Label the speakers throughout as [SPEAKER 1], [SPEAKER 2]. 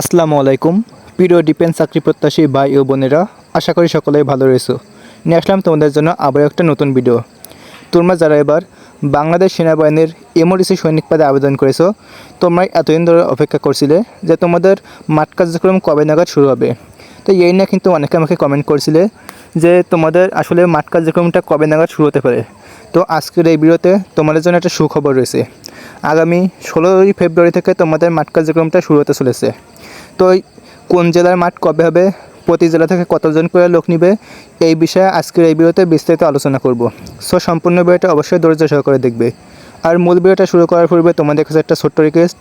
[SPEAKER 1] আসসালামু আলাইকুম। প্রিয় ডিফেন্স চাকরি প্রত্যাশী ভাই ও বোনেরা, আশা করি সকলেই ভালো রয়েছো। নিয়ে আসলাম তোমাদের জন্য আবার একটা নতুন ভিডিও তোমরা যারা এবার বাংলাদেশ সেনাবাহিনীর এমওডিসি সৈনিক পদে আবেদন করেছ তোমরা এতদিন ধরে অপেক্ষা করছিলে যে তোমাদের মাঠ কার্যক্রম কবে নাগাদ শুরু হবে। তো এই নিয়ে কিন্তু অনেকে আমাকে কমেন্ট করছিলে যে তোমাদের আসলে মাঠ কার্যক্রমটা কবে নাগাদ শুরু হতে পারে। তো আজকের এই ভিডিওতে তোমাদের জন্য একটা সুখবর রয়েছে। আগামী ষোলোই ফেব্রুয়ারি থেকে তোমাদের মাঠ কার্যক্রমটা শুরু হতে চলেছে। তো কোন জেলার মাঠ কবে হবে প্রতি জেলা থেকে কতজন করে লোক নিবে এই বিষয়ে আজকের এই ভিডিওতে বিস্তারিত আলোচনা করব। সো সম্পূর্ণ ভিডিওটা অবশ্যই ধৈর্য সহকারে দেখবে। আর মূল ভিডিওটা শুরু করার পূর্বে তোমাদের কাছে একটা ছোট্ট রিকোয়েস্ট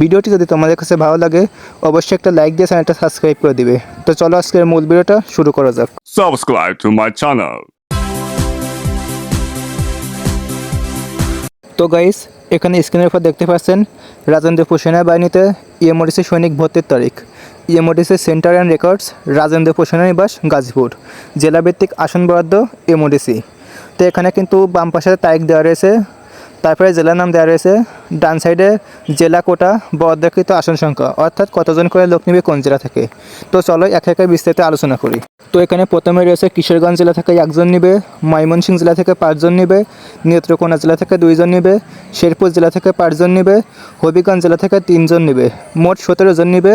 [SPEAKER 1] ভিডিওটি যদি তোমাদের কাছে ভালো লাগে অবশ্যই একটা লাইক দিয়ে চ্যানেলটা সাবস্ক্রাইব করে দিবে। তো চলো আজকের মূল ভিডিওটা শুরু করা যাক।
[SPEAKER 2] Subscribe to my channel.
[SPEAKER 1] তো গাইস এখানে স্ক্রিনের উপর দেখতে পাচ্ছেন রাজেন্দ্রপুর সেনাবাহিনীতে ইএমওডিসি সৈনিক ভর্তির তারিখ। EMODC centre and records Rajendrapur সেনানিবাস Gazipur. জেলাভিত্তিক আসন বরাদ্দ এমওডিসি তো এখানে কিন্তু বাম পাশে তারিখ দেওয়া রয়েছে। তারপরে জেলার নাম দেওয়া রয়েছে। ডান সাইডে জেলা কোটা বরাদ্দকৃত আসন সংখ্যা, অর্থাৎ কতজন করে লোক নিবে কোন জেলা থেকে। তো চলো একে একে বিস্তারিত আলোচনা করি। তো এখানে প্রথমে রয়েছে কিশোরগঞ্জ জেলা থেকে একজন নিবে, ময়মনসিংহ জেলা থেকে পাঁচজন নিবে, নেত্রকোনা জেলা থেকে দুইজন নিবে, শেরপুর জেলা থেকে পাঁচজন নিবে, হবিগঞ্জ জেলা থেকে তিনজন নিবে। মোট সতেরো জন নিবে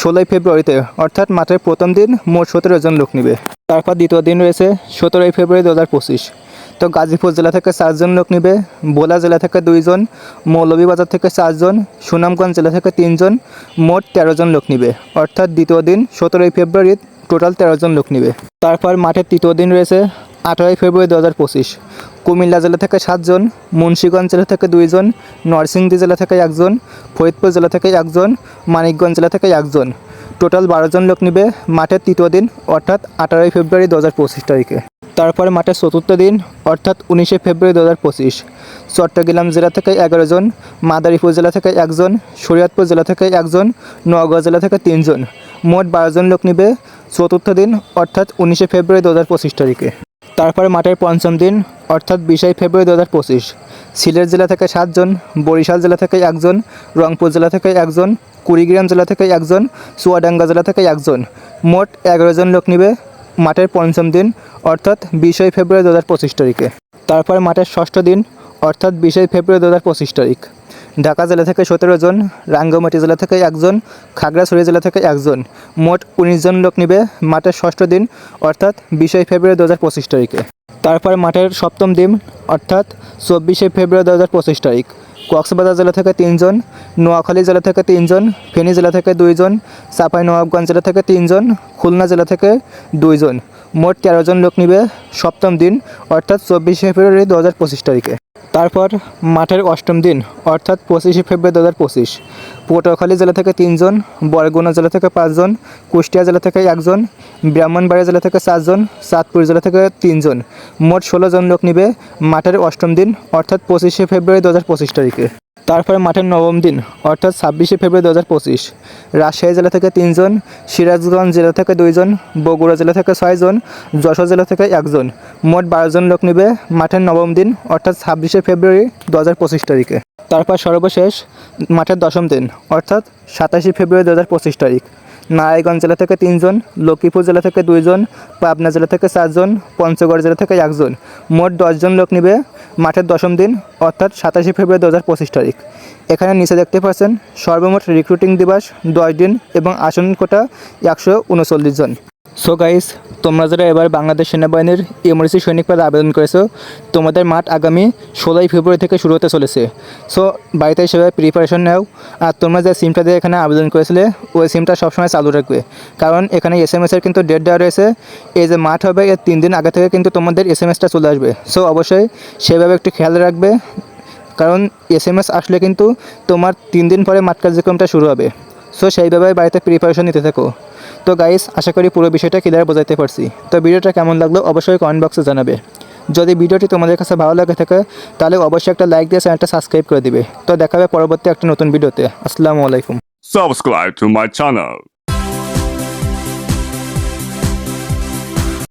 [SPEAKER 1] ষোলোই ফেব্রুয়ারিতে, অর্থাৎ মাঠের প্রথম দিন মোট সতেরো জন লোক নিবে। তারপর দ্বিতীয় দিন রয়েছে সতেরোই ফেব্রুয়ারি দু হাজার পঁচিশ। তো গাজীপুর জেলা থেকে চারজন লোক নিবে, বোলা জেলা থেকে দুইজন, মৌলভীবাজার থেকে চারজন, সুনামগঞ্জ জেলা থেকে তিনজন, মোট তেরো জন লোক নিবে। অর্থাৎ দ্বিতীয় দিন সতেরোই ফেব্রুয়ারি টোটাল তেরো জন লোক নিবে। তারপর মাঠের তৃতীয় দিন রয়েছে আঠারোই ফেব্রুয়ারি দু হাজার পঁচিশ। কুমিল্লা জেলা থেকে সাতজন, মুন্সীগঞ্জ জেলা থেকে দুইজন, নরসিংদী জেলা থেকে একজন, ফরিদপুর জেলা থেকে একজন, মানিকগঞ্জ জেলা থেকে একজন। টোটাল বারো জন লোক নিবে মাঠের তৃতীয় দিন, অর্থাৎ আঠারোই ফেব্রুয়ারি দু হাজার পঁচিশ তারিখে। তারপরে মাঠের চতুর্থ দিন, অর্থাৎ উনিশে ফেব্রুয়ারি দু হাজার পঁচিশ। চট্টগ্রাম জেলা থেকে এগারো জন মাদারীপুর জেলা থেকে একজন, শরীয়তপুর জেলা থেকে একজন, নওগাঁ জেলা থেকে তিনজন। মোট বারোজন লোক নিবে চতুর্থ দিন, অর্থাৎ উনিশে ফেব্রুয়ারি দু হাজার পঁচিশ তারিখে। তারপরে মাঠের পঞ্চম দিন, অর্থাৎ বিশে ফেব্রুয়ারি দু হাজার পঁচিশ। সিলেট জেলা থেকে সাতজন, বরিশাল জেলা থেকে একজন, রংপুর জেলা থেকে একজন, কুড়িগ্রাম জেলা থেকে একজন, চুয়াডাঙ্গা জেলা থেকে একজন। মোট এগারো জন লোক নিবে মাঠের পঞ্চম দিন, অর্থাৎ বিশই ফেব্রুয়ারি দু হাজার পঁচিশ তারিখে। তারপর মাঠের ষষ্ঠ দিন, অর্থাৎ বিশই ফেব্রুয়ারি দু হাজার পঁচিশ তারিখ। ঢাকা জেলা থেকে সতেরো জন, রাঙ্গামাটি জেলা থেকে একজন, খাগড়াছড়ি জেলা থেকে একজন। মোট উনিশ জন লোক নিবে মাঠের ষষ্ঠ দিন, অর্থাৎ বিশই ফেব্রুয়ারি দু হাজার পঁচিশ তারিখে। তারপর মাঠের সপ্তম দিন, অর্থাৎ চব্বিশে ফেব্রুয়ারি দু হাজার পঁচিশ তারিখ। কক্সবাজার জেলা থেকে তিনজন নোয়াখালী জেলা থেকে তিনজন ফেনী জেলা থেকে দুইজন চাঁপাই নবাবগঞ্জ জেলা থেকে তিনজন খুলনা জেলা থেকে দুইজন মোট তেরো জন লোক নিবে সপ্তম দিন, অর্থাৎ চব্বিশে ফেব্রুয়ারি দু হাজার পঁচিশ তারিখে। তারপর মাঠের অষ্টম দিন, অর্থাৎ পঁচিশে ফেব্রুয়ারি দু হাজার পঁচিশ। পটুয়াখালী জেলা থেকে তিনজন বরগুনা জেলা থেকে পাঁচজন কুষ্টিয়া জেলা থেকে একজন ব্রাহ্মণবাড়িয়া জেলা থেকে চারজন চাঁদপুর জেলা থেকে তিনজন মোট ষোলো জন লোক নিবে মাঠের অষ্টম দিন, অর্থাৎ পঁচিশে ফেব্রুয়ারি দু হাজার পঁচিশ তারিখে। তারপরে মাঠের নবম দিন, অর্থাৎ ছাব্বিশে ফেব্রুয়ারি দু হাজার পঁচিশ। রাজশাহী জেলা থেকে তিনজন, সিরাজগঞ্জ জেলা থেকে দুইজন, বগুড়া জেলা থেকে ছয়জন, যশোর জেলা থেকে একজন। মোট বারোজন লোক নিবে মাঠের নবম দিন, অর্থাৎ ছাব্বিশে ফেব্রুয়ারি দু হাজার পঁচিশ তারিখে। তারপর সর্বশেষ মাঠের দশম দিন, অর্থাৎ সাতাশে ফেব্রুয়ারি দু হাজার পঁচিশ তারিখ। নারায়ণগঞ্জ জেলা থেকে তিনজন, লক্ষ্মীপুর জেলা থেকে দুইজন, পাবনা জেলা থেকে চারজন, পঞ্চগড় জেলা থেকে একজন। মোট দশজন লোক নিবে মাঠের দশম দিন, অর্থাৎ সাতাশে ফেব্রুয়ারি দু হাজার পঁচিশ তারিখ। এখানে নিচে দেখতে পাচ্ছেন, সর্বমোট রিক্রুটিং দিবস দশ দিন এবং আসন কোটা একশো উনচল্লিশ জন। সো গাইস তোমরা যারা এবার বাংলাদেশ সেনাবাহিনীর এমার্জেন্সি সৈনিক পদে আবেদন করেছ, তোমাদের মাঠ আগামী ষোলোই ফেব্রুয়ারি থেকে শুরু হতে চলেছে। সো বাড়িতে সেভাবে প্রিপারেশন নাও। আর তোমরা যে সিমটা দিয়ে এখানে আবেদন করেছিলে, ওই সিমটা সবসময় চালু রাখবে। কারণ এখানে এস এম এসের কিন্তু ডেট দেওয়া রয়েছে। এই যে মাঠ হবে, এর তিন দিন আগে থেকে কিন্তু তোমাদের এস এম এসটা চলে আসবে। সো অবশ্যই সেভাবে একটু খেয়াল রাখবে। কারণ এস এম এস আসলে কিন্তু তোমার তিন দিন পরে মাঠ কার্যক্রমটা শুরু হবে। সো সেইভাবে বাড়িতে প্রিপারেশন নিতে থাকো। তো গাইস আশা করি পুরো বিষয়টা ক্লিয়ার বোঝাতে পারছি। তো ভিডিওটা কেমন লাগল অবশ্যই কমেন্ট বক্সে জানাবে। যদি ভিডিওটি তোমাদের কাছে ভালো লাগে থাকে, তাহলে অবশ্যই একটা লাইক দিয়ে চ্যানেলটা সাবস্ক্রাইব করে দিবে। তো দেখাবে পরবর্তী একটা নতুন ভিডিওতে। আসসালামু আলাইকুম।
[SPEAKER 2] Subscribe to my channel.